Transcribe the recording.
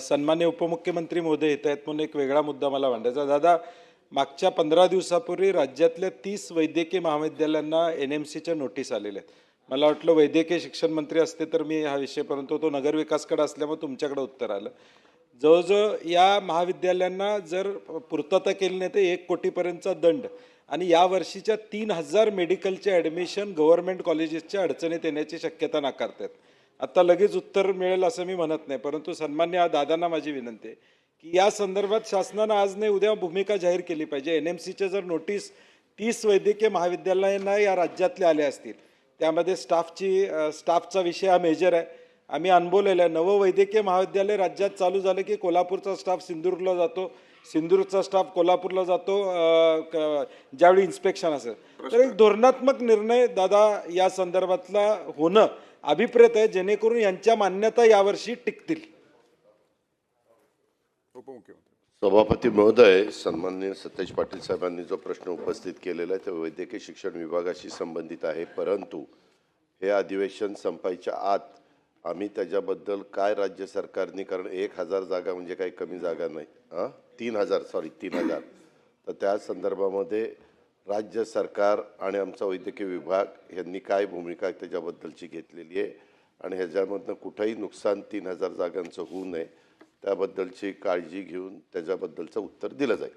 सन्मान्य उपमुख्यमंत्री महोदय येत आहेत म्हणून एक वेगळा मुद्दा मला मांडायचा दादा मागच्या पंधरा दिवसापूर्वी राज्यातल्या तीस वैद्यकीय महाविद्यालयांना एन एम सीच्या नोटीस आलेल्या आहेत. मला वाटलं वैद्यकीय शिक्षण मंत्री असते तर मी हा विषय परंतु तो नगरविकासकडे असल्यामुळे तुमच्याकडे उत्तर आलं. जवळजवळ या महाविद्यालयांना जर पूर्तता केली नाही तर एक कोटीपर्यंतचा दंड आणि या वर्षीच्या तीन हजार मेडिकलचे ॲडमिशन गव्हर्नमेंट कॉलेजेसच्या अडचणीत येण्याची शक्यता नाकारतात आत्ता लगेच उत्तर मिळेल असं मी म्हणत नाही परंतु सन्मान्य दादांना माझी विनंती आहे की या संदर्भात शासनानं आज नाही उद्या भूमिका जाहीर केली पाहिजे. एन एम सीच्या जर नोटीस तीस वैद्यकीय महाविद्यालयांना या राज्यातले आले असतील त्यामध्ये स्टाफची स्टाफचा विषय हा मेजर आहे. आम्ही अनुभवलेलं आहे. नवं वैद्यकीय महाविद्यालय राज्यात चालू झालं की कोल्हापूरचा स्टाफ सिंधुदुर्गला जातो. सिंधुदुर्गचा स्टाफ कोल्हापूरला जातो ज्यावेळी इन्स्पेक्शन असेल. तर एक धोरणात्मक निर्णय दादा या संदर्भातला होणं अभिप्रेत आहे जेणेकरून यांच्या मान्यता यावर्षी टिकतील. सभापती महोदय सन्माननीय सतेज पाटील साहेबांनी जो प्रश्न उपस्थित केलेला आहे तो वैद्यकीय शिक्षण विभागाशी संबंधित आहे. परंतु हे अधिवेशन संपायच्या आत आम्ही त्याच्याबद्दल काय राज्य सरकारने कारण एक हजार जागा म्हणजे काही कमी जागा नाही. हां? तीन हजार सॉरी तीन हजार. तर त्या संदर्भामध्ये राज्य सरकार आणि आमचा वैद्यकीय विभाग यांनी काय भूमिका त्याच्याबद्दलची घेतलेली आहे आणि ह्याच्यामधनं कुठंही नुकसान तीन हजार जागांचं होऊ नये त्याबद्दलची काळजी घेऊन त्याच्याबद्दलचं उत्तर दिलं जाईल.